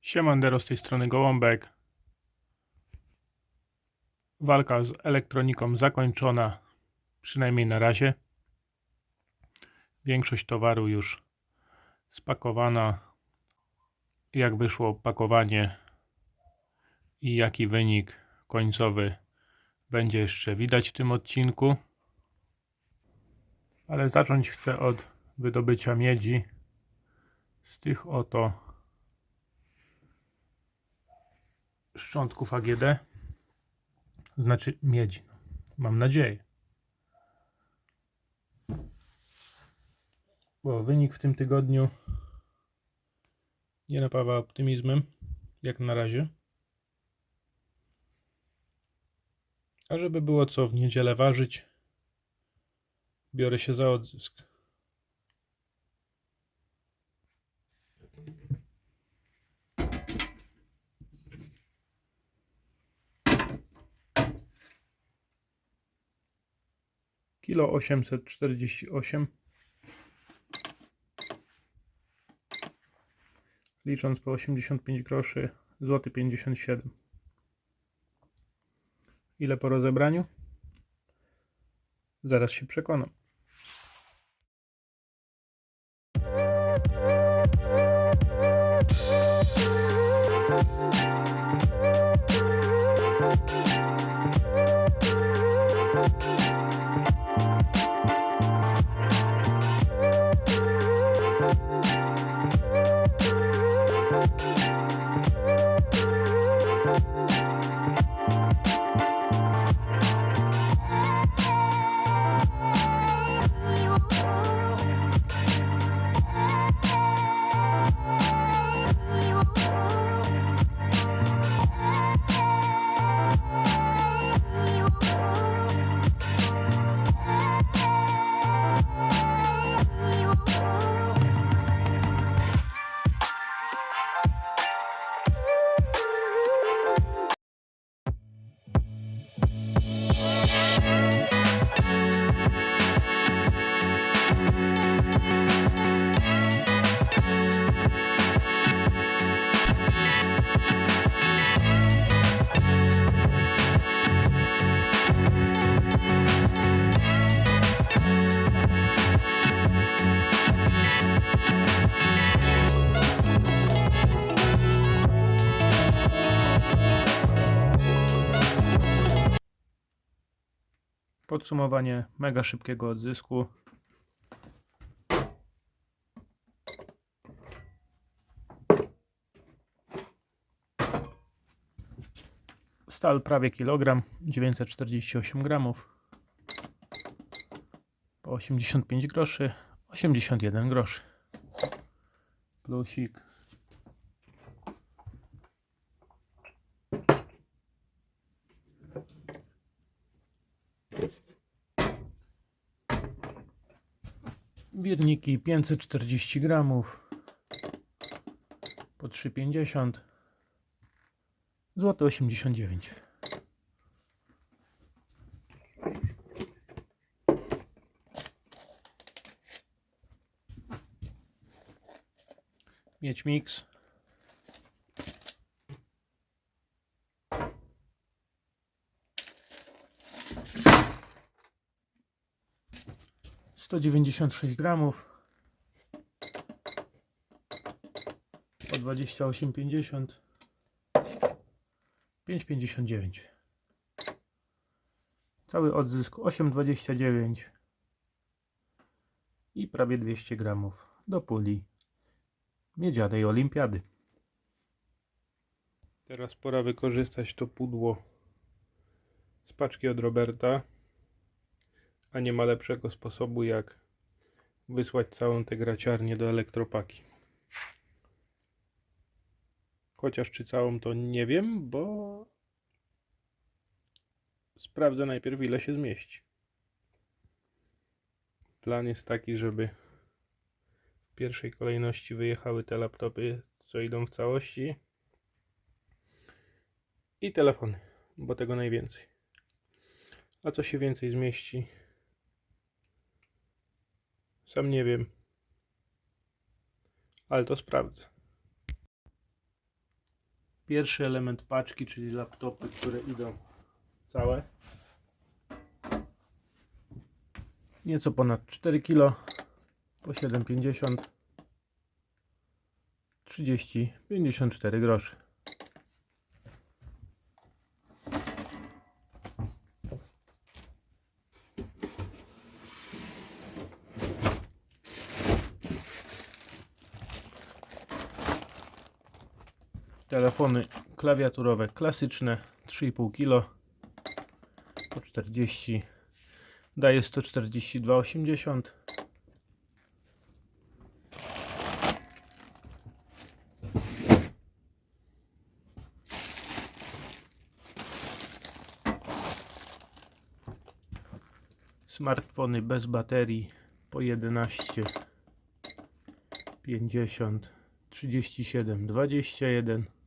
Siemandero z tej strony Gołąbek. Walka z elektroniką zakończona, przynajmniej na razie. Większość towaru już spakowana. Jak wyszło pakowanie i jaki wynik końcowy będzie jeszcze widać w tym odcinku. Ale zacząć chcę od wydobycia miedzi z tych oto szczątków AGD, znaczy miedzi. Mam nadzieję. Bo wynik w tym tygodniu nie napawa optymizmem, jak na razie. A żeby było co w niedzielę ważyć, biorę się za odzysk. Kilo 848. Licząc po 85 groszy, złoty 57. Ile po rozebraniu? Zaraz się przekonam. Podsumowanie mega szybkiego odzysku. Stal prawie kilogram, 948 gramów. Po 85 groszy, 81 groszy. Plusik. Pierniki 540 gramów po 3,50 złote 89. Mieć miks 196 gramów. Po 28,50 5,59 cały odzysk 8,29 i prawie 200 gramów do puli miedzianej olimpiady. Teraz pora wykorzystać to pudło z paczki od Roberta a nie ma lepszego sposobu jak wysłać całą tę graciarnię do elektropaki. Chociaż czy całą to nie wiem, bo sprawdzę najpierw ile się zmieści. Plan jest taki, żeby w pierwszej kolejności wyjechały te laptopy, co idą w całości i telefony, bo tego najwięcej. A co się więcej zmieści? Sam nie wiem, ale to sprawdzę. Pierwszy element paczki, czyli laptopy, które idą całe. Nieco ponad 4 kg po 7,50 30 54 groszy. Telefony klawiaturowe klasyczne 3,5 kg po 40 daje 142,80 Smartfony bez baterii po 11 50 37 21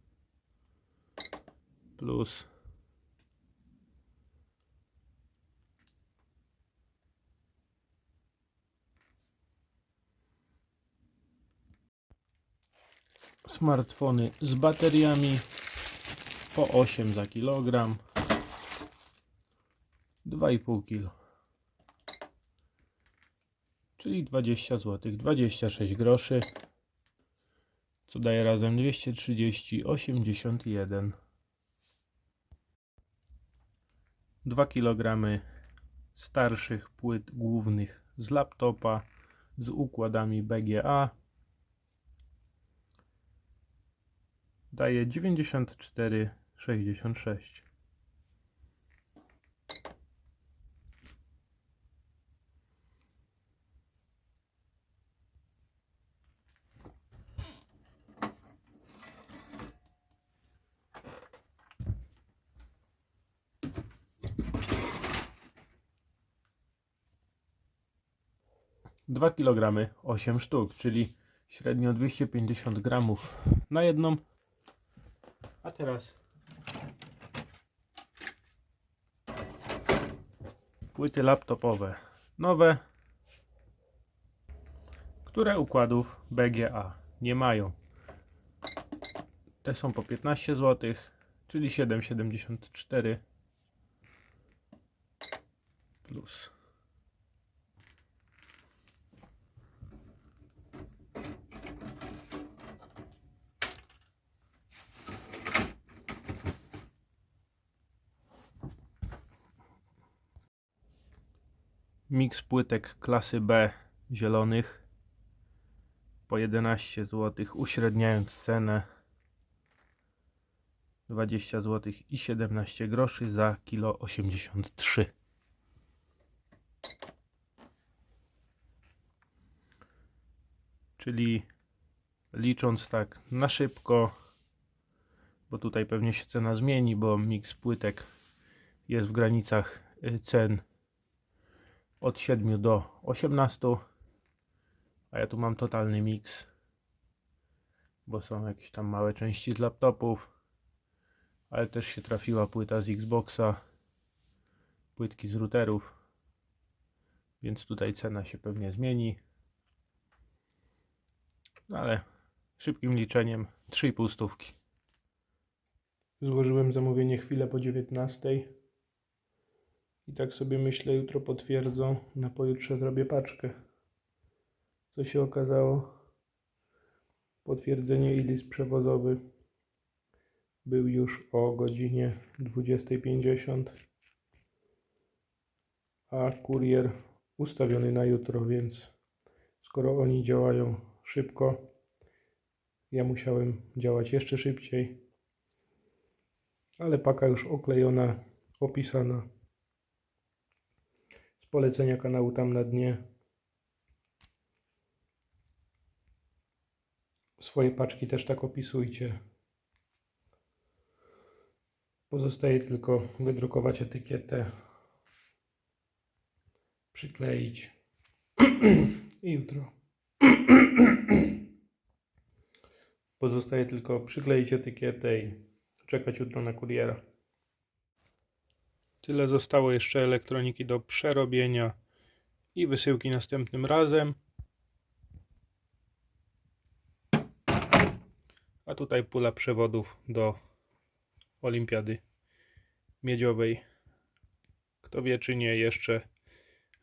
plus. Smartfony z bateriami po 8 za kilogram. 2,5 kg czyli 20 zł 26 groszy co daje razem 230,81 2 kg starszych płyt głównych z laptopa z układami BGA daje 94,66 2 kg 8 sztuk, czyli średnio 250 gramów na jedną. A teraz płyty laptopowe nowe, które układów BGA nie mają. Te są po 15 zł, czyli 7,74 plus. Miks płytek klasy B zielonych po 11 zł, uśredniając cenę 20 zł i 17 groszy za kilo 83. Czyli licząc tak na szybko, bo tutaj pewnie się cena zmieni, bo miks płytek jest w granicach y, cen od 7 do 18 a ja tu mam totalny miks bo są jakieś tam małe części z laptopów ale też się trafiła płyta z Xboxa płytki z routerów więc tutaj cena się pewnie zmieni. No ale szybkim liczeniem 3,5 stówki. Złożyłem zamówienie chwilę po 19 i tak sobie myślę, jutro potwierdzą, na pojutrze zrobię paczkę. Co się okazało? Potwierdzenie i list przewozowy był już o godzinie 20.50, a kurier ustawiony na jutro, więc skoro oni działają szybko, ja musiałem działać jeszcze szybciej, ale paka już oklejona, opisana polecenia kanału tam na dnie. Swoje paczki też tak opisujcie. Pozostaje tylko wydrukować etykietę, przykleić i jutro. Pozostaje tylko przykleić etykietę i czekać jutro na kuriera. Tyle zostało jeszcze elektroniki do przerobienia i wysyłki następnym razem. A tutaj pula przewodów do olimpiady miedziowej. Kto wie, czy nie jeszcze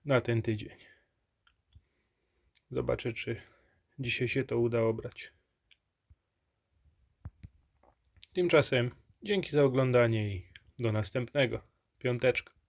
na ten tydzień. Zobaczę, czy dzisiaj się to uda obrać. Tymczasem dzięki za oglądanie i do następnego. Piąteczka.